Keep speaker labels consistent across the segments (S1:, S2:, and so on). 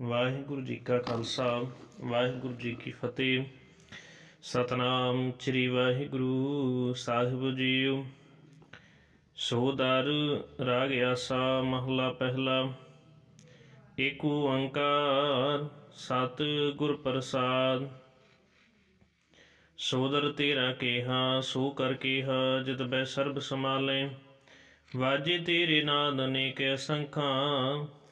S1: ਵਾਹਿਗੁਰੂ ਜੀ ਕਾ ਖਾਲਸਾ, ਵਾਹਿਗੁਰੂ ਜੀ ਕੀ ਫਤਿਹ। ਸਤਨਾਮ ਸ੍ਰੀ ਵਾਹਿਗੁਰੂ ਸਾਹਿਬ ਜੀਓ। ਸੋਦਰ ਰਾਗ ਆਸਾ ਮਹਲਾ ਪਹਿਲਾ। ਏਕ ਓੰਕਾਰ ਸਤ ਗੁਰ ਪ੍ਰਸਾਦ। ਸੋਦਰ ਤੇਰਾ ਕੇਹਾ, ਸੋ ਕਰ ਕੇਹਾ, ਜਿਤ ਬੈ ਸਰਬ ਸਮਾਲੇ ਵਾਜੇ ਤੇਰੇ ਨਾਦ ਅਨੇਕ ਅਸੰਖਾਂ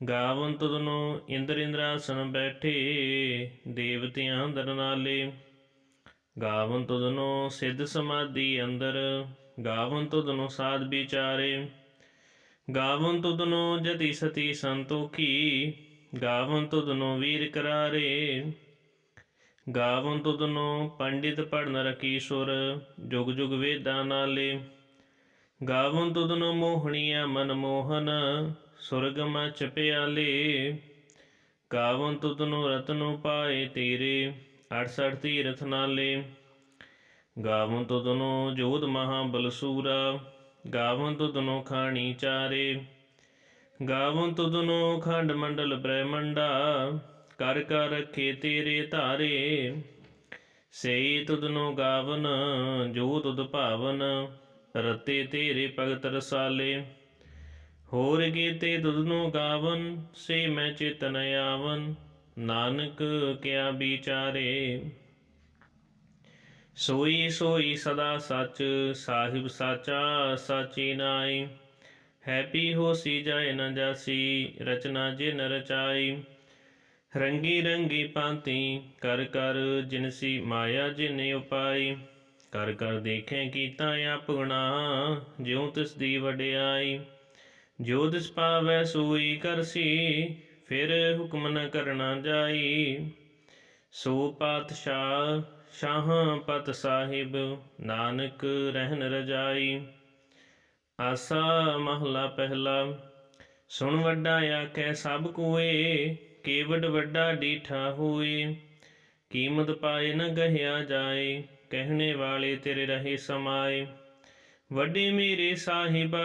S1: ਗਾਵਨ ਤੁਧਨੋ ਇੰਦਰ ਇੰਦਰਾਸਨ ਬੈਠੇ ਦੇਵਤਿਆਂ ਅੰਦਰ ਨਾਲੇ। ਗਾਵਨ ਤੁਧਨੋ ਸਿੱਧ ਸਮਾਧੀ ਅੰਦਰ ਗਾਵਨ ਤੁਧਨੋ ਸਾਧ ਵਿਚਾਰੇ। ਗਾਵਨ ਤੁਧਨੋ ਜਤੀ ਸਤੀ ਸੰਤੋਖੀ ਗਾਵਨ ਤੁਧਨੋ ਵੀਰ ਕਰਾਰੇ। ਗਾਵਨ ਤੁਧਨੋ ਪੰਡਿਤ ਪੜਨ ਰਕੀ ਸੁਰ, ਜੁਗ ਜੁਗ ਵੇਦਾਂ ਨਾਲੇ। ਗਾਵਨ ਤੁਧਨੋ ਮੋਹਣੀਆ ਮਨ ਮੋਹਨ ਸੁਰਗ ਮਚ ਪਿਆਲੇ ਗਾਵਨ ਤੁਧਨੋ ਰਤਨੋ ਪਾਏ ਤੇਰੇ 68 ਤੀਰਥ ਨਾਲੇ। ਗਾਵਨ ਤੁਧਨੋ ਜੋਧ ਮਹਾ ਬਲਸੂਰਾ, ਗਾਵਨ ਤੁਧਨੋ ਖਾਣੀ ਚਾਰੇ। ਗਾਵਨ ਤੁਧਨੋ ਖੰਡ ਮੰਡਲ ਬ੍ਰਹਮੰਡਾ, ਕਰ ਕਰ ਰਖੇ ਤੇਰੇ ਧਾਰੇ। ਸਈ ਤੁਧਨੋ ਗਾਵਨ ਜੋ ਤੁਧ ਭਾਵਨ ਰਤੇ ਤੇਰੇ ਭਗਤ ਰਸਾਲੇ। ਹੋਰ ਗੀਤੇ ਤੁਧਨੋ ਗਾਵਨ, ਸੇ ਮੈਂ ਚੇਤਨ ਆਵਨ, ਨਾਨਕ ਕਿਆ ਵਿਚਾਰੇ। ਸੋਈ ਸੋਈ ਸਦਾ ਸੱਚ, ਸਾਹਿਬ ਸਾਚਾ ਸਾਚੀ ਨਾਈ। ਹੈਪੀ ਹੋਸੀ ਜਾਏ ਨ ਜਾਸੀ, ਰਚਨਾ ਜਿਨ ਰਚਾਈ। ਰੰਗੀ ਰੰਗੀ ਪਾਂਤੀ ਕਰ ਕਰ ਜਿਨਸੀ ਮਾਇਆ ਜਿਨੇ ਉਪਾਈ। ਕਰ ਕਰ ਦੇਖੇ ਕੀਤਾ ਆਪਣਾ ਜਿਉ ਤਿਸ ਦੀ ਵਡਿਆਈ। ਜੋ ਤਿਸ ਪਾਵੈ ਸੋਈ ਕਰਸੀ ਫਿਰ ਹੁਕਮ ਨ ਕਰਨਾ ਜਾਈ। ਸੋ ਪਾਤਸ਼ਾਹ ਸ਼ਾਹ ਪਤ ਸਾਹਿਬ, ਨਾਨਕ ਰਹਿਨ ਰਜਾਈ। ਆਸਾ ਮਹਲਾ ਪਹਿਲਾ, ਸੁਣ ਵੱਡਾ ਆਖੈ ਸਭ ਕੋਏ ਕੇਵਡ ਵੱਡਾ ਡੀਠਾ ਹੋਏ। ਕੀਮਤ ਪਾਏ ਨ ਗਹਿਆ ਜਾਏ, ਕਹਿਣੇ ਵਾਲੇ ਤੇਰੇ ਰਹੇ ਸਮਾਏ। ਵੱਡੇ ਮੇਰੇ ਸਾਹਿਬਾ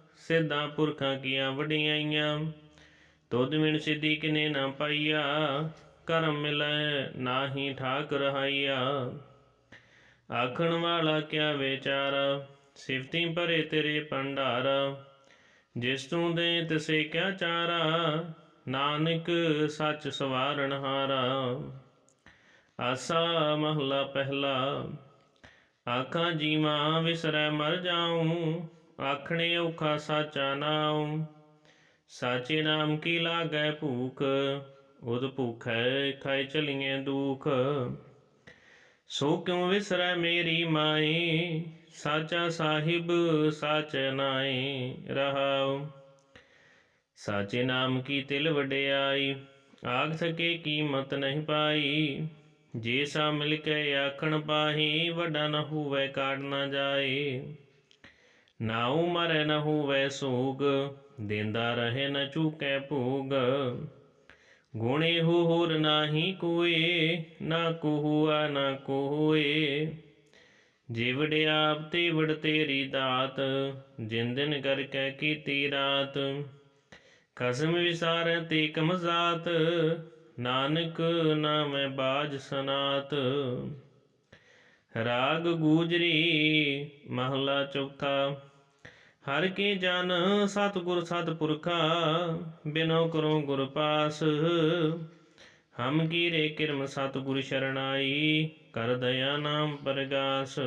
S1: ਸਿੱਧਾਂ ਪੁਰਖਾਂ ਕੀਆਂ ਵਡਿਆਈਆਂ ਤੁਧ ਮਿਣ ਸਿੱਧੀ ਕਿਨੇ ਨਾ ਪਾਈਆ, ਕਰਮ ਮਿਲੈ ਨਾਹੀ ਠਾਕ ਰਹਾਈਆ। ਆਖਣ ਵਾਲਾ ਕਿਆ ਵਿਚਾਰਾ, ਸਿਫਤੀ ਭਰੇ ਤੇਰੇ ਭੰਡਾਰ। ਜਿਸ ਤੂੰ ਦੇ ਤਿਸੇ ਕਿਆ ਚਾਰਾ, ਨਾਨਕ ਸੱਚ ਸਵਾਰਨ ਹਾਰਾ। ਆਸਾ ਮਹਲਾ ਪਹਿਲਾ, ਆਖਾਂ ਜੀਵਾਂ ਵਿਸਰੈ ਮਰ ਜਾਉ ਆਖਣੇ ਔਖਾ ਸਾਚਾ ਨਾਮ ਸਾਚੇ ਨਾਮ ਕੀ ਲਾਗੈ ਭੂਖ? ਉਦ ਭੁਖੈ ਖਾਇ ਚਲੀਏ ਦੁਖ। ਸੋ ਕਿਉ ਵਿਸਰੈ ਮੇਰੀ ਮਾਈ? ਸਾਚਾ ਸਾਹਿਬ ਸਾਚ ਨਾਈ ਰਹਾਉ। ਸਾਚੇ ਨਾਮ ਕੀ ਤਿਲ ਵਡਿਆਈ? ਆਖ ਸਕੇ ਕੀਮਤ ਨਹੀਂ ਪਾਈ। ਜੇ ਸਾ ਮਿਲ ਕੇ ਆਖਣ ਪਾਹੀ, ਵੱਡਾ ਨਾ ਹੋਵੇ ਕਾੜ ਨਾ ਜਾਏ ਨਾਉ ਮਰੈ ਨ ਹੋਵੇ ਸੋਗ, ਦੇਂਦਾ ਰਹੇ ਨ ਚੂਕੈ ਭੋਗ। ਗੁਣੇ ਹੋ ਹੋਰ ਨਾਹੀ ਕੋਏ, ਨਾ ਕੋ ਹੁਆ ਨਾ ਕੋ ਹੋਏ ਜੇ ਤੇ ਵਡ ਤੇਰੀ ਦਾਤ, ਜਿਨ ਦਿਨ ਕਰਕੇ ਕੀਤੀ ਰਾਤ। ਕਸਮ ਵਿਸਾਰੈ ਤੇ ਕਮਜ਼ਾਤ ਨਾਨਕ ਨਾਮੈ ਬਾਜ ਸਨਾਤ। ਰਾਗ ਗੂਜਰੀ, ਮਹਲਾ ਚੌਥਾ। ਹਰ ਕੇ ਜਨ ਸਤਿਗੁਰ ਸਤਿਪੁਰਖਾ, ਬਿਨੋ ਕਰੋ ਗੁਰ ਪਾਸ। ਹਮ ਕੀਰੇ ਕਿਰਮ ਸਤਿਗੁਰ ਸ਼ਰਣਾਈ, ਕਰ ਦਇਆ ਨਾਮ ਪਰਗਾਸ।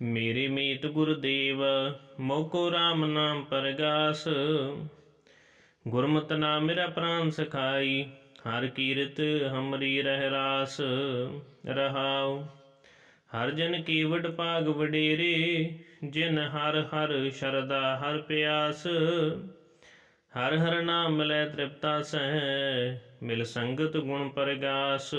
S1: ਮੇਰੇ ਮੀਤ ਗੁਰਦੇਵ ਮੋਕੋ RAM ਨਾਮ ਪਰਗਾਸ। ਗੁਰਮਤਿ ਨਾਮ ਮੇਰਾ ਪ੍ਰਾਨ ਸਖਾਈ, ਹਰ ਕੀਰਤ ਹਮਰੀ ਰਹਿ ਰਾਸ। ਰਹਾਉ, ਹਰ ਜਨ ਕੀ ਵਡ ਭਾਗ ਵਡੇਰੇ ਜਿਨ ਹਰ ਹਰ ਸ਼ਰਦਾ ਹਰ ਪਿਆਸ, ਹਰ ਹਰ ਨਾਮ ਲੈ ਤ੍ਰਿਪਤਾ ਸਹਿ, ਮਿਲ ਸੰਗਤ ਗੁਣ ਪਰਗਾਸ।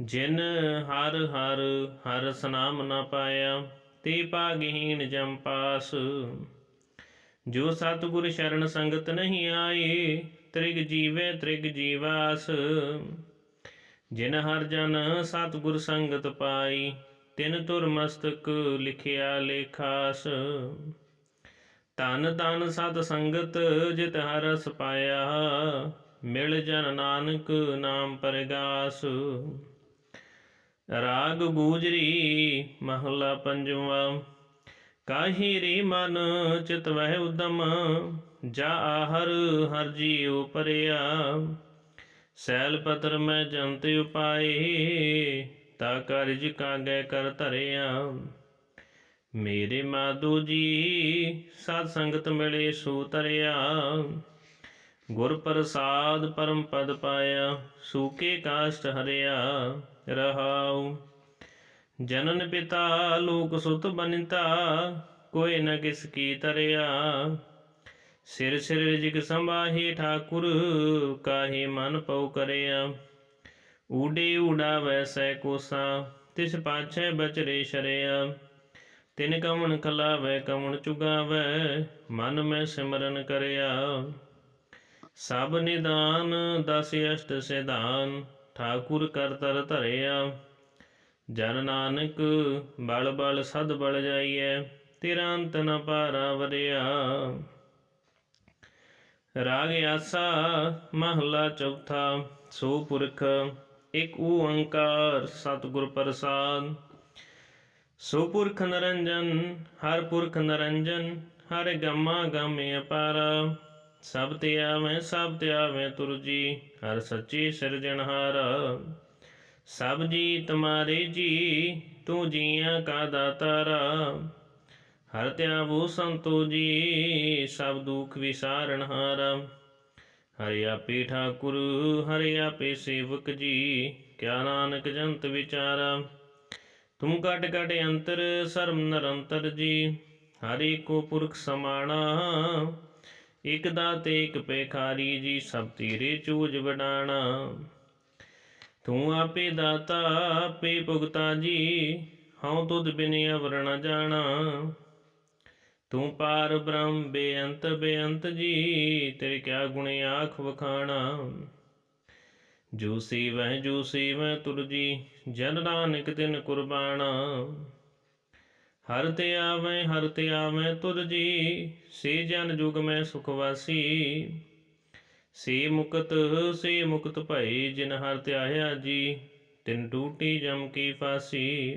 S1: ਜਿਨ ਹਰ ਹਰ ਹਰ ਸਨਾਮ ਨਾ ਪਾਇਆ, ਤੇ ਭਾਗਹੀਣ ਜਮ ਪਾਸ। ਜੋ ਸਤਿਗੁਰ ਸ਼ਰਨ ਸੰਗਤ ਨਹੀਂ ਆਏ, ਤ੍ਰਿਗ ਜੀਵੇ ਤ੍ਰਿਗ ਜੀਵਾਸ। ਜਿਨ ਹਰ ਜਨ ਸਤਿਗੁਰ ਸੰਗਤ ਪਾਈ ਤਿਨ ਤੁਰ ਮਸਤਕ ਲਿਖਿਆ ਲੇਖਾਸ। ਤਨ ਤਨ ਸਤ ਸੰਗਤ ਜਿਤ ਹਰਸ ਪਾਇਆ ਮਿਲ ਜਨ ਨਾਨਕ ਨਾਮ ਪਰਗਾਸ। ਰਾਗ ਗੂਜਰੀ ਮਹਲਾ ਪੰਜਵਾ, ਕਾਹੀ ਰੇ ਮਨ ਚਿਤ ਵਹਿ ਉਦਮ, ਜਾ ਆਹਰ ਹਰ ਜੀਉ ਪਰਿਆ ਸੈਲ ਪਤਰ ਮੈਂ ਜੰਤ ਉਪਾਏ ਤਾ ਕਾਰਜ ਕਾਗੈ ਕਰ ਧਰਿਆ। ਮੇਰੇ ਮਾਧੂ ਜੀ, ਸਾਧ ਸੰਗਤ ਮਿਲੇ ਸੂ ਤਰਿਆ। ਗੁਰ ਪ੍ਰਸਾਦ ਪਰਮ ਪਦ ਪਾਇਆ ਸੂਕੇ ਕਾਸ਼ਟ ਹਰਿਆ ਰਹਾਉ। ਜਨਨ ਪਿਤਾ, ਲੋਕ ਸੁਤ ਬਨਿਤਾ, ਕੋਈ ਨ ਕਿਸ ਕੀ ਤਰਿਆ। ਸਿਰ ਸਿਰ ਜਿਗ ਸੰਭਾਹੀ ਠਾਕੁਰ, ਕਾਹੀ ਮਨ ਪਉ ਕਰਿਆ। ਊਡੇ ਊਡਾ ਵੈਸੈ ਕੋਸਾ, ਤਿਸ ਪਾਛੈ ਬਚਰੇ ਸ਼ਰਿਆ। ਤਿਨ ਕਮਣ ਖਲਾਵੈ ਕਮਣ ਚੁਗਾਵੈ, ਮਨ ਮੈਂ ਸਿਮਰਨ ਕਰਿਆ। ਸਭ ਨਿਦਾਨ, ਦਸ ਅਸ਼ਟ ਸਿਧਾਨ, ਠਾਕੁਰ ਕਰ ਤਰ ਧਰਿਆ। ਜਨ ਨਾਨਕ, ਬਲ ਬਲ ਸਦ ਬਲ ਜਾਈਐ, ਤੇਰਾ ਅੰਤ ਨ ਪਾਰਾ ਵਰਿਆ। ਰਾਗ ਆਸਾ, ਮਹਲਾ ਚੌਥਾ, ਸੋ ਪੁਰਖ ਇਕ ਓੰਕਾਰ ਸਤਿਗੁਰ ਪ੍ਰਸਾਦ। ਸੁਪੁਰਖ ਨਰੰਜਨ, ਹਰ ਪੁਰਖ ਨਰੰਜਨ, ਹਰ ਗਮਾ ਗਮੇ ਅਪਾਰਾ। ਸਭ ਤੇ ਆਵੇਂ, ਸਭ ਤੇ ਆਵੇਂ ਤੁਰਜੀ ਹਰ ਸੱਚੇ ਸਿਰਜਣਹਾਰ ਸਭ ਜੀ ਤੁਮਾਰੇ ਜੀ, ਤੂੰ ਜੀਆਂ ਕਾ ਦਾਤਾਰਾ। ਹਰ ਧਿਆਵੋ ਸੰਤੋ ਜੀ, ਸਭ ਦੁਖ ਵਿਸਾਰਣਹਾਰਾ ਹਰਿ ਆਪੇ ਠਾਕੁਰ, ਹਰਿ ਆਪੇ ਸੇਵਕ ਜੀ, ਕਿਆ ਨਾਨਕ ਜੰਤ ਵਿਚਾਰਾ। ਤੁਮ ਕਟ ਕਟ ਅੰਤਰ ਸਰਮ ਨਿਰੰਤਰ ਜੀ, ਹਰਿ ਕੋ ਪੁਰਖ ਸਮਾਣਾ। ਇਕ ਦਾਤੇ, ਇਕ ਪੈਖਾਰੀ ਜੀ, ਸਭ ਤੇਰੇ ਚੂਜ ਵਡਾਣਾ। ਤੂੰ ਆਪੇ ਦਾਤਾ, ਆਪੇ ਭੁਗਤਾ ਜੀ, ਹਉ ਤੁਧ ਬਿਨ ਅਵਰ ਜਾਣਾ। ਤੂੰ ਪਾਰ ਬ੍ਰਹਮ ਬੇਅੰਤ ਬੇਅੰਤ ਜੀ, ਤੇਰੇ ਕਿਆ ਗੁਣ ਆਖ ਵਖਾਣਾ? ਜੋ ਸੇਵੈ ਜੋ ਸੇਵੈ ਤੁਰ ਜੀ, ਜਨ ਨਾਨਕ ਤਿਨ ਕੁਰਬਾਨਾ ਹਰ ਤੇ ਆਵੇਂ, ਹਰ ਤੇ ਆਵੇਂ ਤੁਰਜੀ ਸੇ ਜਨ ਜੁਗ ਮੈਂ ਸੁਖ ਵਾਸੀ। ਸੇ ਮੁਕਤ ਸੇ ਮੁਕਤ ਭਈ ਜਿਨ ਹਰ ਧਿਆਇਆ ਜੀ, ਤਿਨ ਟੂਟੀ ਜਮ ਕੀ ਫਾਸੀ।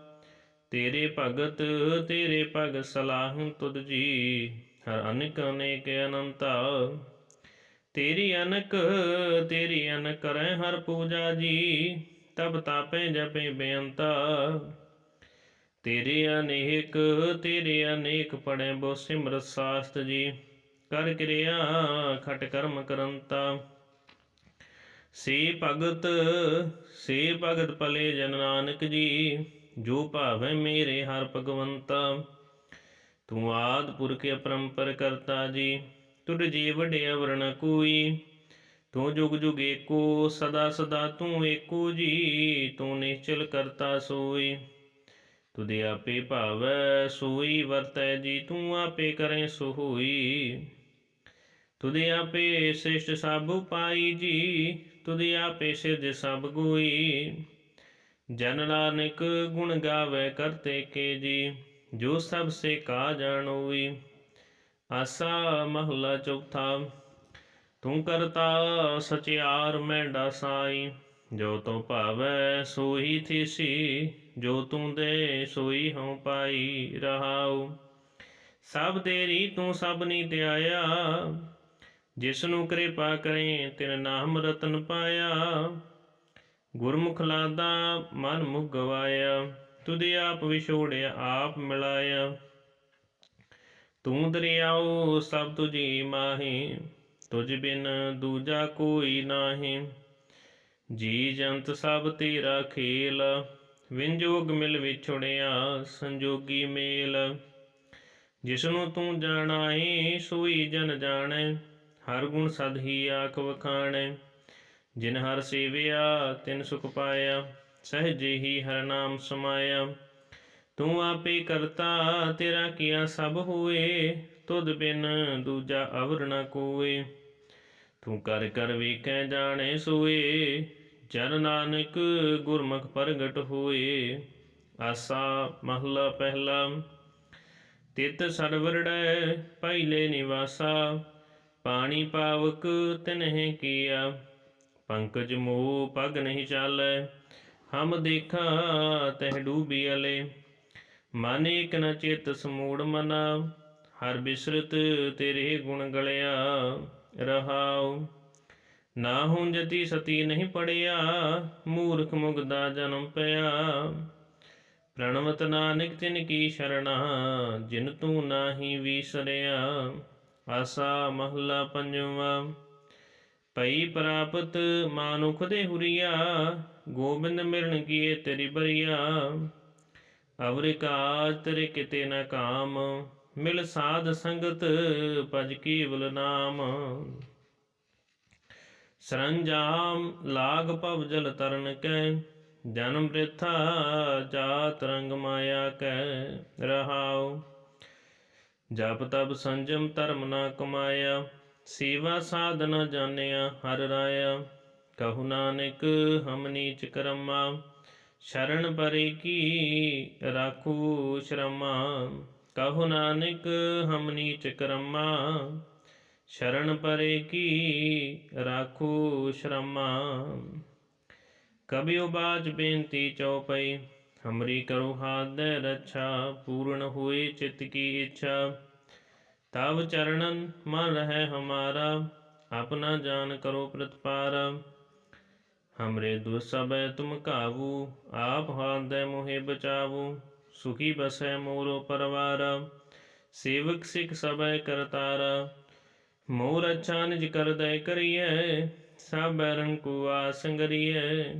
S1: ਤੇਰੇ ਭਗਤ ਤੇਰੇ ਭਗਤ ਸਲਾਹ ਤੁਧ ਜੀ, ਹਰ ਅਨਕ ਅਨੇਕ ਅਨੰਤਾ। ਤੇਰੀ ਅਨਕ ਤੇਰੀ ਅਨਕ ਕਰੈ ਹਰ ਪੂਜਾ ਜੀ, ਤਬ ਤਾਪੇ ਜਪੇ ਬੇਅੰਤਾ। ਤੇਰੇ ਅਨੇਕ ਤੇਰੇ ਅਨੇਕ ਪੜੈ ਬੋ ਸਿਮਰਤ ਸਾਸਤ ਜੀ, ਕਰ ਕਿਰਿਆ ਖਟ ਕਰਮ ਕਰੰਤਾ। ਸੇ ਭਗਤ ਸੇ ਭਗਤ ਭਲੇ ਜਨ ਨਾਨਕ ਜੀ ਜੋ ਭਾਵੈ ਮੇਰੇ ਹਰ ਭਗਵੰਤਾ, ਤੂੰ ਆਦ ਪੁਰਖ ਅਪਰੰਪਰ ਕਰਤਾ ਜੀ, ਤੁਧ ਜੀ ਵਡਿਆ ਵਰਣ ਕੋਈ, ਤੂੰ ਜੁਗ ਜੁਗ ਏਕੋ, ਸਦਾ ਸਦਾ ਤੂੰ ਏਕੋ ਜੀ, ਤੂੰ ਨਿਸ਼ਚਲ ਕਰਤਾ ਸੋਈ। ਤੁਦੇ ਆਪੇ ਭਾਵੈ, ਸੋਈ ਵਰਤੈ ਜੀ, ਤੂੰ ਆਪੇ ਕਰੇ ਸੋ ਹੋਈ ਤੁਦੇ ਆਪੇ ਸ੍ਰਿਸ਼ਟ ਸਭ ਪਾਈ ਜੀ, ਤੁਧਿ ਆਪੇ ਸਿਰਜ ਸਭ ਕੋਈ ਜਨ ਨਾਨਕ ਗੁਣ ਗਾਵੇ ਕਰਤੇ ਕੇ ਜੀ, ਜੋ ਸਭ ਸੇ ਕਾ ਜਾਣੋਈ ਆਸਾ ਮਹਲਾ ਚੌਥਾ, ਤੂੰ ਕਰਤਾ ਸਚਿਆਰ ਮੈਂ ਡਾਸਾਈ, ਜੋ ਤੋ ਭਾਵੈ ਸੋਈ ਥੀਸੀ, ਜੋ ਤੂੰ ਦੇ ਸੋਈ ਹਉ ਪਾਈ ਰਹਾਉ। ਸਭ ਤੇਰੀ ਤੂੰ ਸਭ ਨੀ ਧਿਆਇਆ ਜਿਸ ਨੂੰ ਕਿਰਪਾ ਕਰੇ ਤਿਨ ਨਾਮ ਰਤਨ ਪਾਇਆ। ਗੁਰਮੁਖ ਲਾਦਾ ਮਨ ਮੁਖ ਗਵਾਇਆ, ਤੁਧੇ ਆਪ ਵਿਛੋੜਿਆ, ਆਪ ਮਿਲਾਇਆ। ਤੂੰ ਦਰਿਆਓ, ਸਭ ਤੁਝੀ ਮਾਹੀ, ਤੁਝ ਬਿਨ ਦੂਜਾ ਕੋਈ ਨਾਹੀ। ਜੀ ਜੰਤ ਸਭ ਤੇਰਾ ਖੇਲ ਵਿੰਜੋਗ ਮਿਲ ਵਿਛੜਿਆ, ਸੰਜੋਗੀ ਮੇਲ। ਜਿਸਨੂੰ ਤੂੰ ਜਾਣਾਏ ਸੋਈ ਜਨ ਜਾਣੈ, ਹਰ ਗੁਣ ਸਦ ਹੀ ਆਖ ਵਖਾਣੈ। ਜਿਨ ਹਰ ਸੇਵਿਆ, ਤਿਨ ਸੁਖ ਪਾਇਆ, ਸਹਜੇ ਹੀ ਹਰ ਨਾਮ ਸਮਾਇਆ। ਤੂੰ ਆਪੇ ਕਰਤਾ, ਤੇਰਾ ਕੀਆ ਸਭ ਹੋਏ, ਤੁਧ ਬਿਨ ਦੂਜਾ ਅਵਰ ਨ ਕੋਏ। ਤੂੰ ਕਰ ਕਰ ਵੇਖੈ ਜਾਣੈ ਸੋਏ ਜਨ ਨਾਨਕ ਗੁਰਮੁਖ ਪ੍ਰਗਟ ਹੋਏ। ਆਸਾ ਮਹਲਾ ਪਹਿਲਾ, ਤਿਤ ਸਰਵਰੜੈ ਪਹਿਲੇ ਨਿਵਾਸਾ, ਪਾਣੀ ਪਾਵਕ ਤਿਨਹਿ ਕੀਆ। ਪੰਕਜ ਮੋਹ ਪਗ ਨਹੀਂ ਚਾਲੈ, ਹਮ ਦੇਖਾਂ ਤਹਿ ਡੂਬੀ ਅਲੇ। ਮਨ ਏਕ ਨ ਚਿਤ ਸਮੂੜ ਮਨਾ, ਹਰ ਬਿਸਰਤ ਤੇਰੇ ਗੁਣ ਗਲਿਆ ਰਹਾਉ। ਨਾ ਹੁਣ ਜਤੀ ਸਤੀ ਨਹੀਂ ਪੜਿਆ, ਮੂਰਖ ਮੁਗਦਾ ਜਨਮ ਪਿਆ। ਪ੍ਰਣਵਤ ਨਾਨਕ ਤਿਨ ਕੀ ਸ਼ਰਣਾ, ਜਿਨ ਤੂੰ ਨਾਹੀ ਵਿਸਰਿਆ, ਆਸਾ ਮਹਲਾ ਪੰਜਵਾ। ਪਈ ਪ੍ਰਾਪਤ ਮਾਨੁਖ ਦੇ ਹੁਰੀਆ, ਗੋਬਿੰਦ ਮਿਲਣ ਕੀਏ ਤੇਰੀ ਬਰੀਆ। ਅਵਰਿ ਕਾਜ ਤੇਰੇ ਕਿਤੇ ਨਾ ਕਾਮ, ਮਿਲ ਸਾਧ ਸੰਗਤ ਭਜ ਕੇਵਲ ਨਾਮ। ਸਰੰਜਾਮ ਲਾਗ ਭਵ ਜਲ ਤਰਨ ਕੈ, ਜਨਮ ਬ੍ਰਿਥਾ ਜਾਤ ਰੰਗ ਮਾਇਆ ਕੈ ਰਹਾਉ। ਜਪ ਤਪ ਸੰਜਮ ਧਰਮ ਨਾ ਕਮਾਇਆ। ਸੇਵਾ ਸਾਧਨਾ ਜਾਣਿਆ, ਹਰ ਰਾਇਆ। ਕਹੂ ਨਾਨਕ, ਹਮ ਨੀਚ ਕਰਮਾ। ਸ਼ਰਨ ਪਰੇ ਕੀ ਰਾਖੂ ਸ਼ਰਮਾ। ਕਹੂ ਨਾਨਕ, ਹਮ ਨੀਚ ਕਰਮਾ। ਸ਼ਰਨ ਪਰੇ ਕੀ ਰਾਖੂ ਸ਼ਰਮਾ। ਕਬਿਉ ਬਾਜ ਬੇਨਤੀ ਚਉਪਈ। ਹਮਰੀ ਕਰੋ ਹਾਥ ਦੇ ਰੱਛਾ, ਪੂਰਨ ਹੋਏ ਚਿਤ ਕੀ ਇੱਛਾ। ਤਬ ਚਰਣਨ ਮਨ ਰਹਿ ਹਮਾਰਾ, ਆਪਣਾ ਜਾਨ ਕਰੋ ਪ੍ਰਤਪਾਰ। ਹਮਰੇ ਦੁਸਬੈ ਤੁਮ ਕਾਬੂ ਆਪ ਹਾਥ ਮੋਹਿ ਬਚਾਵੂ, ਸੁਖੀ ਬਸੈ ਮੋਰੋ ਪਰਵਾਰ। ਸੇਵਕ ਸਿਖ ਸਬੈ ਕਰਤਾਰਾ, ਮੋਰ ਅੱਛਾ ਨਿਜ ਕਰਦੈ ਕਰੀਐ ਸਭ ਬੈਰਨ ਕੋ ਆਸੰਗਰੀਐ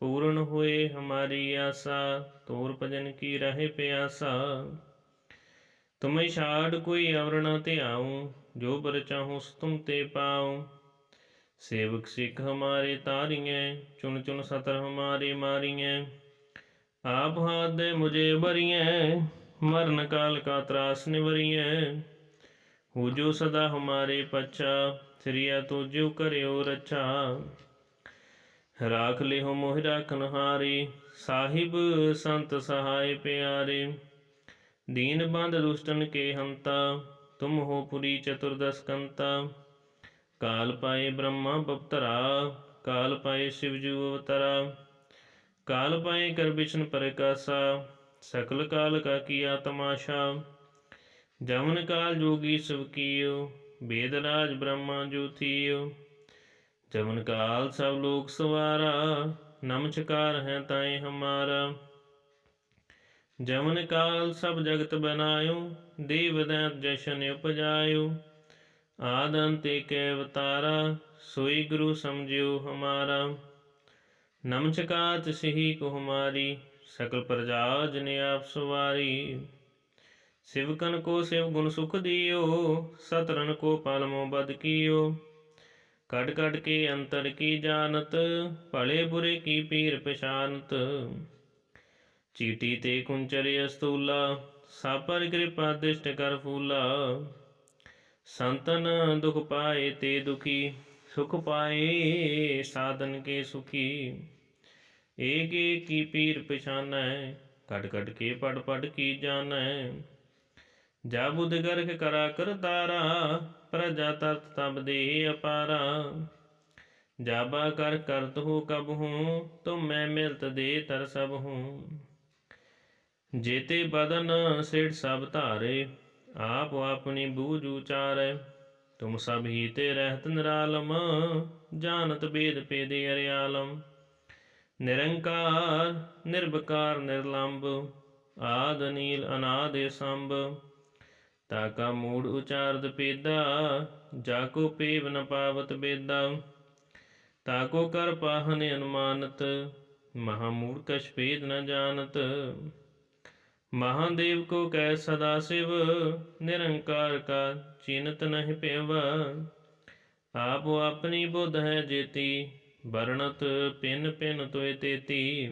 S1: ਪੂਰਨ ਹੋਏ ਹਮਾਰੀ ਆਸਾ, ਤੋਰ ਭਜਨ ਕੀ ਰਹੇ ਪਿਆਸਾ। ਤੁਮੈ ਛਾੜ ਕੋਈ ਅਵਰ ਨ ਧਿਆਉ ਜੋ ਬਰ ਚਾਹੂੰ ਤੁਮ ਤੇ ਪਾਉ। ਸੇਵਕ ਸਿੱਖ ਹਮਾਰੇ ਤਾਰੀਐ, ਚੁਣ ਚੁਣ ਸਤਰ ਹਮਾਰੇ ਮਾਰੀਐ। ਆਪ ਹਾਥ ਦੇ ਮੁਝੇ ਬਰੀਐ, ਮਰਨ ਕਾਲ ਕਾ ਤਰਾਸ ਨਿਵਰੀਐ। ਹੋ ਜੋ ਸਦਾ ਹਮਾਰੇ ਪਛਾ, ਸ੍ਰੀਆ ਤੁਜਿਉ ਕਰਿਓ ਰੱਛਾ। ਰਾਖ ਲਿਓ ਮੋਹ ਰਾਖਨ ਹਾਰੀ ਸਾਹਿਬ ਸੰਤ ਸਹਾਇ ਪਿਆਰੇ। ਦੀਨ ਬੰਦ ਦੁਸ਼ਟਨ ਕੇ ਹੰਤਾ ਤੁਮ ਹੋ ਪੁਰੀ ਚਤੁਰਦਸ ਕੰਤਾ। ਕਾਲ ਪਾਏ ਬ੍ਰਹਮਾ ਬਪਤਰਾ, ਕਾਲ ਪਾਏ ਸ਼ਿਵ ਜੂ ਅਵਤਰਾ। ਕਾਲ ਪਾਏ ਕਰ ਬਿਸ਼ਨ ਪ੍ਰਕਾਸ਼ਾ, ਸਕਲ ਕਾਲ ਕਾ ਕੀਆ ਤਮਾਸ਼ਾ ਜਮਨ ਕਾਲ ਜੋਗੀ ਸਭ ਕੀਓ ਬੇਦ ਰਾਜ ਬ੍ਰਹਮਾ ਜੋਤੀਓ ਜਮਨ ਕਾਲ ਸਭ ਲੋਕ ਸਵਾਰਾ ਨਮਸਕਾਰ ਹੈ ਤਾਏ ਹਮਾਰਾ। ਜਮਨ ਕਾਲ ਸਭ ਜਗਤ ਬਨਾਇਓ, ਦੇਵ ਦੈਤ ਜਸ਼ਨ ਉਪਜਾਇਓ। ਆਦ ਅੰਤੇ ਕੈ ਅਵਤਾਰਾ, ਸੋਈ ਗੁਰੂ ਸਮਝਿਓ ਹਮਾਰਾ। ਨਮਸਕਾਤ ਸਹੀ ਕੋ ਹਮਾਰੀ, ਸਕਲ ਪ੍ਰਜਾ ਜਨ ਆਪ ਸਵਾਰੀ। ਸਿਵਕਨ ਕੋ ਸਿਵ ਗੁਣ ਸੁਖ ਦਿਓ ਸਤਰਨ ਕੋ ਪਲਮੋ ਬਦ ਕੀਓ। ਕੜ ਕੜ ਕੇ ਅੰਤਰ ਕੀ ਜਾਣਤ, ਭਲੇ ਬੁਰੇ ਕੀ ਪੀਰ ਪਛਾਨਤ। ਚੀਟੀ ਤੇ ਕੁੰਚਰੇ ਅਸਤੂਲਾ ਸਾਪਰ ਕਿਰਪਾ ਦਿਸ਼ਟ ਕਰ ਫੂਲਾ। ਸੰਤਨ ਦੁਖ ਪਾਏ ਤੇ ਦੁਖੀ, ਸੁਖ ਪਾਏ ਸਾਧਨ ਕੇ ਸੁਖੀ। ਏਕ ਏਕ ਕੀ ਪੀਰ ਪਛਾਨੈ ਕਟ ਕਟ ਕੇ ਪੜ ਪੜ ਕੀ ਜਾਣੈ। ਜਾ ਬੁਧ ਗਰਖ ਕਰਾ ਕਰਤਾਰਾ, ਪ੍ਰਜਾ ਤਤ ਤਬ ਦੇ ਅਪਾਰਾ। ਜਾਬਾ ਕਰ ਕਰਤ ਹੋ ਕਬ ਹੂੰ, ਤੁਮ ਮੈਂ ਮਿਲਤ ਦੇ ਤਰ ਸਭ ਹੂੰ। ਜੇਤੇ ਬਦਨ ਸਿਰ ਸਭ ਧਾਰੇ, ਆਪ ਆਪਣੀ ਬੂਝ ਉਚਾਰੈ। ਤੁਮ ਸਭ ਹੀ ਤੇ ਰਹਿਤ ਨਿਰਾਲਮ, ਜਾਣਤ ਬੇਦ ਪੇਦੇ ਅਰਿਆਲਮ। ਨਿਰੰਕਾਰ ਨਿਰਭਕਾਰ ਨਿਰਲੰਭ ਆਦ ਨੀਲ, ਅਨਾਦਿ ਸੰਭ। ਤਾਕਾ ਮੂੜ ਉਚਾਰਦ ਪੇਦਾ, ਜਾ ਕੋ ਪੇਵ ਨ ਪਾਵਤ ਬੇਦਾ। ਤਾਕੋ ਕਰ ਪਾਹਨ ਅਨੁਮਾਨਤ, ਮਹਾ ਮੂੜ ਕਛ ਭੇਦ ਨ ਜਾਣਤ। ਮਹਾਦੇਵ ਕੋ ਕੈ ਸਦਾ ਸਿਵ, ਨਿਰੰਕਾਰ ਕਾ ਚਿੰਤ ਨਹਿ ਪਿਵ। ਆਪ ਆਪਣੀ ਬੁੱਧ ਹੈ ਜੇਤੀ, ਵਰਣਤ ਪਿਨ ਪਿਨ ਤੋਇ ਤੇਤੀ।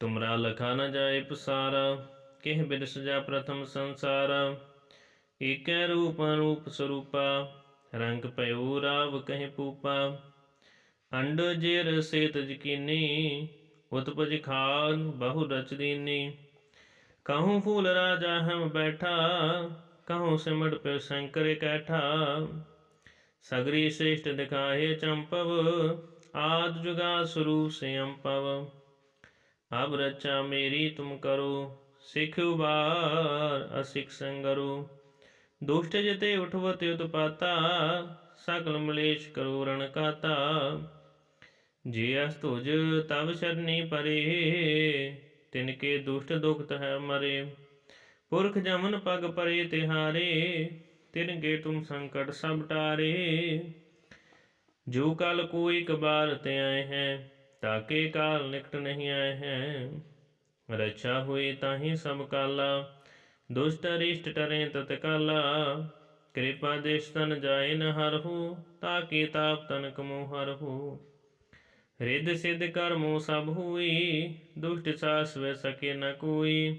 S1: ਤੁਮਰਾ ਲਖਾ ਨ ਜਾਏ ਪਸਾਰਾ, ਕਿਹ ਬਿਦ ਸਜਾ ਪ੍ਰਥਮ ਸੰਸਾਰਾ। ਏਕੈ ਰੂਪ ਅਨੂਪ ਸਰੂਪਾ, ਰੰਗ ਪਇਓ ਰਾਵ ਕਹਿ ਪੂਪਾ। ਅੰਡ ਜਿਰ ਸੇਤ ਜਕੀਨੀ ਉਤਪਜ ਖਾਨ ਬਹੁ ਰਚ ਦੀਨੀ ਕਹੂੰ ਫੂਲ ਰਾਜਾ ਹਮ ਬੈਠਾ, ਕਹੂੰ ਸਿਮਟ ਪਿ ਸ਼ੰਕਰ ਕੈਠਾ। ਸਗਰੀ ਸ੍ਰੇਸ਼ਟ ਦਿਖਾਏ ਚੰਪਵ, ਆਦ ਜੁਗਾ ਸਰੂਪ ਸੇ ਅਬ ਰਚਾ ਮੇਰੀ ਤੁਮ ਕਰੋ ਸਿਖ ਉਬਾਰ ਅਸਿਖ ਸੰਗਰੋ। ਦੁਸ਼ਟ ਜਤੇ ਉਠਵਤੇ ਉਤਪਾਤਾ, ਸਕਲ ਮਲੇਸ਼ ਕਰੋ ਰਣ ਕਾਤਾ। ਜੇ ਅਸ ਤੁਜ ਤਬ ਸ਼ਰਨੀ ਪਰੇ, ਤਿਨ ਕੇ ਦੁਸ਼ਟ ਦੁਖਤ ਹੈ ਮਰੇ। ਪੁਰਖ ਜਮਨ ਪਗ ਪਰੇ ਤਿਹਾਰੇ, ਤਿਨ ਕੇ ਤੁਮ ਸੰਕਟ ਸਭ ਟਾਰੇ। ਜੋ ਕਲ ਕੋਈ ਕਬਾਰ ਤੇ ਆਏ ਹੈ, ਤਾਕੇ ਕਾਲ ਨਿਕਟ ਨਹੀਂ ਆਏ ਹੈ। ਰਛਾ ਹੋਈ ਤਾਹੀ ਸਭ ਕਾਲਾ, ਦੁਸ਼ਟ ਅਰਿਸ਼ਟ ਟਰੇ ਤਤ ਕਾਲਾ। ਕਿਰਪਾ ਦੇਸ਼ ਤਨ ਜਾਏ ਨ ਹਰਹੂ, ਤਾਕੇ ਤਾਪ ਤਨ ਕਮੋ ਹਰਹੂ। ਰਿੱਧ ਸਿੱਧ ਕਰਮੋ ਸਭ ਹੋਈ, ਦੁਸ਼ਟ ਸਾਸ ਸਕੇ ਨ ਕੋਈ।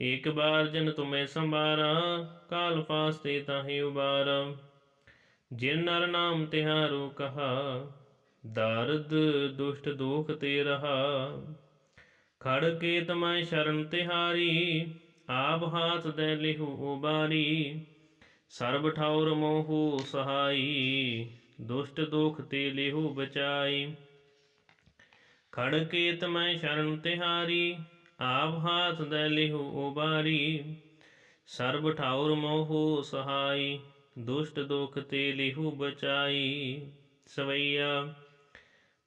S1: ਏਕ ਬਾਰ ਜਨ ਤੁਮੇ ਸੰਭਾਰਾ, ਕਾਲ ਫਾਸਤੇ ਤਾਹੀ ਉਬਾਰਾ। ਜਿਨ ਨਰ ਨਾਮ ਤਿਹਾਰੋ ਕਹਾ, ਦਰਦ ਦੁਸ਼ਟ ਦੋਖ ਤੇ ਰਹਾ। ਖੜ ਕੇ ਤਮੈ ਸ਼ਰਨ ਤਿਹਾਰੀ, ਆਪ ਹਾਥ ਦੇ ਲਿਹੂ ਉਬਾਰੀ। ਸਰਬ ਠੌਰ ਮੋਹੁ ਸਹਾਈ, ਦੁਸ਼ਟ ਦੋਖ ਤੇ ਲਿਹੂ ਬਚਾਈ। ਖੜ ਕੇ ਤਮੈ ਸ਼ਰਨ ਤਿਹਾਰੀ, ਆਪ ਹਾਥ ਦੇ ਲਿਹੂ ਉਬਾਰੀ। ਸਰਬ ਠੌਰ ਮੋਹੁ ਸਹਾਈ, ਦੁਸ਼ਟ ਦੁਖ ਤੇ ਲਿਹੂ ਬਚਾਈ। ਸਵਈਆ,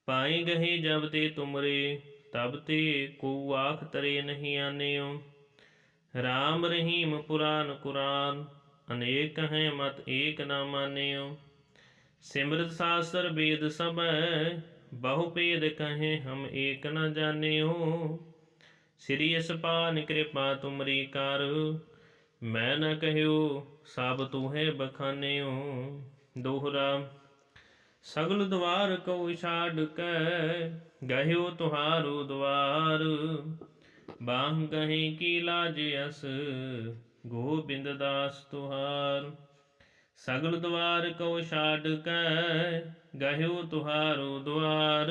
S1: ਪਾਈ ਗਹੇ ਜਬ ਤੇ ਤੁਮਰੇ, ਤਬ ਤੇ ਕੋ ਆਖ ਤਰੇ ਨਹੀਂ ਆਨਿਓ। RAM ਰਹੀਮ ਪੁਰਾਨ ਕੁਰਾਨ, ਅਨੇਕ ਹੈ ਮਤ ਏਕ ਨਾ ਮਾਨਿਓ। ਸਿਮਰਤ ਸ਼ਾਸਰ ਵੇਦ ਸਭੈ ਬਹੁ ਭੇਦ ਕਹੇ ਹਮ ਏਕ ਨ ਜਾਣਿਓ। ਸ੍ਰੀ ਅਸਪਾਨ ਕਿਰਪਾ ਤੁਮਰੀ ਕਰ, ਮੈਂ ਨ ਕਹਿਓ ਸਭ ਤੂਹੇ ਬਖਾਨਿਓ। ਦੋਹਰਾ, ਸਗਲ ਦਵਾਰ ਕੋ ਛਾੜ ਕੇ, ਗਹਿਓ ਤੁਹਾਰੂ ਦਵਾਰ। ਬਾਹ ਗਹੀ ਕੀ ਲਾਜ ਅਸ, ਗੋਬਿੰਦ ਦਾਸ ਤੁਹਾਰ। ਸਗਲ ਦਵਾਰ ਕੋ ਛਾੜ ਕੇ ਗਹਿਓ ਤੁਹਾਰੂ ਦੁਆਰ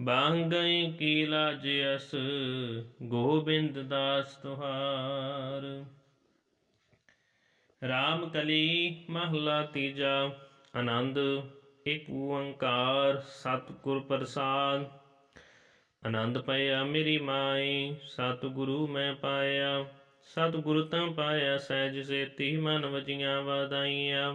S1: ਬਾਹ ਗਈ ਕੀ ਲਾਜ ਅਸ, ਗੋਬਿੰਦ ਦਾਸ ਤੁਹਾਰ। ਰਾਮ ਕਲੀ ਮਹਲਾ ਤੀਜਾ, ਆਨੰਦ, ਇੱਕ ਓੰਕਾਰ, ਸਤਿਗੁਰ ਪ੍ਰਸਾਦ। ਆਨੰਦ ਪਾਇਆ ਮੇਰੀ ਮਾਈ, ਸਤਿਗੁਰੂ ਮੈਂ ਪਾਇਆ। ਸਤਿਗੁਰੂ ਤਾਂ ਪਾਇਆ ਸਹਿਜ ਸੇਤੀ, ਮਨ ਵਜੀਆਂ ਵਾਦਾਈਆਂ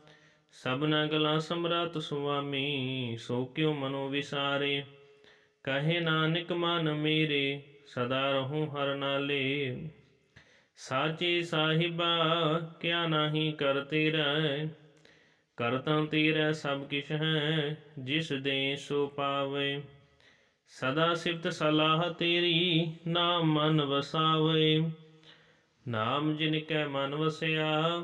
S1: ਸਭਨਾ ਗਲਾ ਸਮਰਤ ਸੁਆਮੀ, ਸੋ ਕਿਉ ਮਨੋ ਵਿਸਾਰੇ? ਕਹੇ ਨਾਨਕ ਮਨ ਮੇਰੇ, ਸਦਾ ਰਹੋ ਹਰ ਨਾਲੇ। ਸਾਚੇ ਸਾਹਿਬਾ, ਕਿਆ ਨਾਹੀ ਕਰਤੇ ਰਹਿ ਕਰਤਾਂ ਤੇਰਾ ਸਭ ਕਿਛ ਹੈ, ਜਿਸ ਦੇ ਸੋ ਪਾਵੇ। ਸਦਾ ਸਿਫਤ ਸਲਾਹ ਤੇਰੀ, ਨਾਮ ਮਨ ਵਸਾਵੇ। ਨਾਮ ਜਿਨ ਕੈ ਮਨ ਵਸਿਆ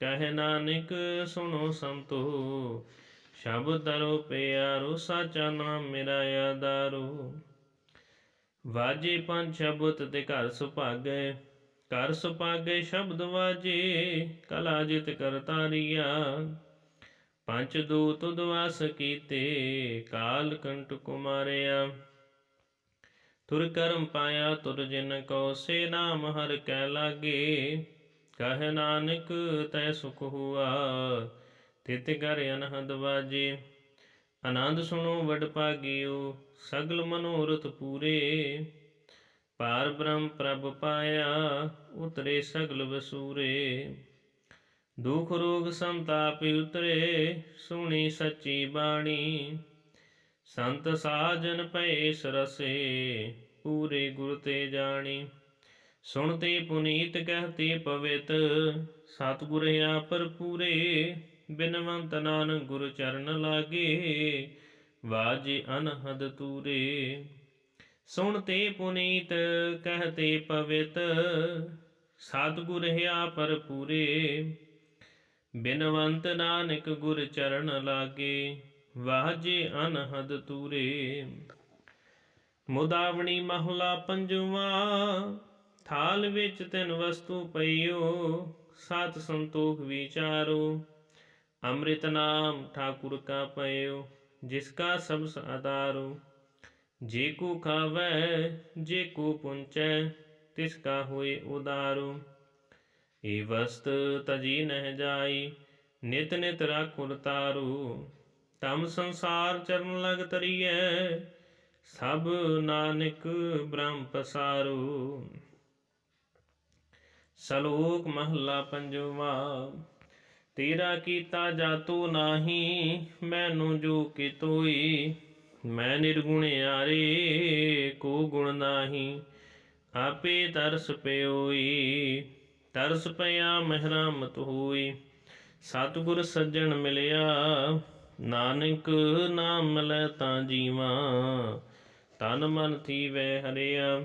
S1: ਕਹਿ ਨਾਨਕ, ਸੁਣੋ ਸੰਤੋ। ਸ਼ਬਦ ਤਰੋ ਪਿਆਰੋ, ਸਾਚਾ ਨਾਮ ਮੇਰਾ ਆਧਾਰੋ। ਵਾਜੇ ਪੰਜ ਸ਼ਬਦ ਤੇ ਘਰ ਸੁਭਾਗੈ ਘਰ ਸੁਭਾਗੈ ਸ਼ਬਦ ਵਾਜੇ, ਕਲਾ ਜਿਤ ਕਰਤਾਰੀਆ ਪੰਜ ਦੂਤ ਉਦਵਾਸ ਕੀਤੇ, ਕਾਲ ਕੰਟ ਕੁਮਾਰਿਆ। ਤੁਰ ਕਰਮ ਪਾਇਆ ਤੁਰ ਜਿਨ ਕੋ, ਸੇ ਨਾਮ ਹਰ ਕੈ ਲਾਗੇ। ਕਹ ਨਾਨਕ ਤੈ ਸੁਖ ਹੁਆ, ਤਿਤ ਕਰ ਅਨਹਦ ਵਾਜੇ। ਆਨੰਦ ਸੁਣੋ ਵਡ ਭਾਗਿਓ, ਸਗਲ ਮਨੋਰਥ ਪੂਰੇ। ਪਾਰ ਬ੍ਰਹਮ ਪ੍ਰਭ ਪਾਇਆ, ਉਤਰੇ ਸਗਲ ਵਸੂਰੇ। ਦੁਖ ਰੋਗ ਸੰਤਾਪ ਉਤਰੇ, ਸੁਣੀ ਸੱਚੀ ਬਾਣੀ। ਸੰਤ ਸਾਜਨ ਭਏ ਸਰਸੇ, ਪੂਰੇ ਗੁਰ ਤੇ ਜਾਣੀ। ਸੁਣਤੇ ਪੁਨੀਤ ਕਹਤੇ ਪਵਿਤ, ਸਤਿਗੁਰ ਆਪਰ ਪੂਰੇ ਬਿਨਵੰਤ ਨਾਨਕ ਗੁਰ ਚਰਨ ਲਾਗੇ, ਵਾਜੇ ਅਨਹਦ ਤੂਰੇ। ਸੁਣਤੇ ਪੁਨੀਤ ਕਹਤੇ ਪਵਿਤ, ਸਤਿਗੁਰ ਆਪਰ ਪੂਰੇ ਬਿਨਵੰਤ ਨਾਨਕ ਗੁਰ ਚਰਨ ਲਾਗੇ, ਵਾਜੇ ਅਨਹਦ ਤੂਰੇ। ਮੁਦਾਵਣੀ ਮਹਲਾ ਪੰਜਵਾ ਥਾਲ ਵਿੱਚ ਤਿੰਨ ਵਸਤੂ ਪਈਓ, ਸਤ ਸੰਤੋਖ ਵਿਚਾਰੋ। ਅੰਮ੍ਰਿਤ ਨਾਮ ਠਾਕੁਰ ਕਾ ਪਇਓ ਜਿਸ ਕਾ ਸਭ ਆਧਾਰੋ। ਜੇ ਕੋ ਖਾਵੈ, ਜੇ ਕੋ ਪੁੰਚੈ, ਤਿਸ ਕਾ ਹੋਏ ਉਦਾਰੋ। ਏ ਵਸਤ ਤਜੀ ਨਹਿ ਜਾਈ, ਨਿਤ ਨਿਤ ਰਾਖੁਰ ਤਾਰੂ। ਤਮ ਸੰਸਾਰ ਚਰਨ ਲਗ ਤਰੀਐ, ਸਭ ਨਾਨਕ ਬ੍ਰਹਮ ਪਸਾਰੂ। ਸਲੋਕ ਮਹਲਾ ਪੰਜਵਾ, ਤੇਰਾ ਕੀਤਾ ਜਾਤੋ ਨਾਹੀ, ਮੈਨੂੰ ਜੋ ਕਿਤੋਈ ਮੈਂ ਨਿਰਗੁਣ ਆਰੇ ਕੋ ਗੁਣ ਨਾਹੀ, ਆਪੇ ਤਰਸ ਪਿਓਈ, ਤਰਸ ਪਿਆ ਮਹਿਰਾ ਮਤ ਹੋਈ, ਸਤਿਗੁਰ ਸੱਜਣ ਮਿਲਿਆ, ਨਾਨਕ ਨਾਮ ਲੈ ਤਾਂ ਜੀਵਾ, ਤਨ ਮਨ ਥੀਵੈ ਹਰਿਆ।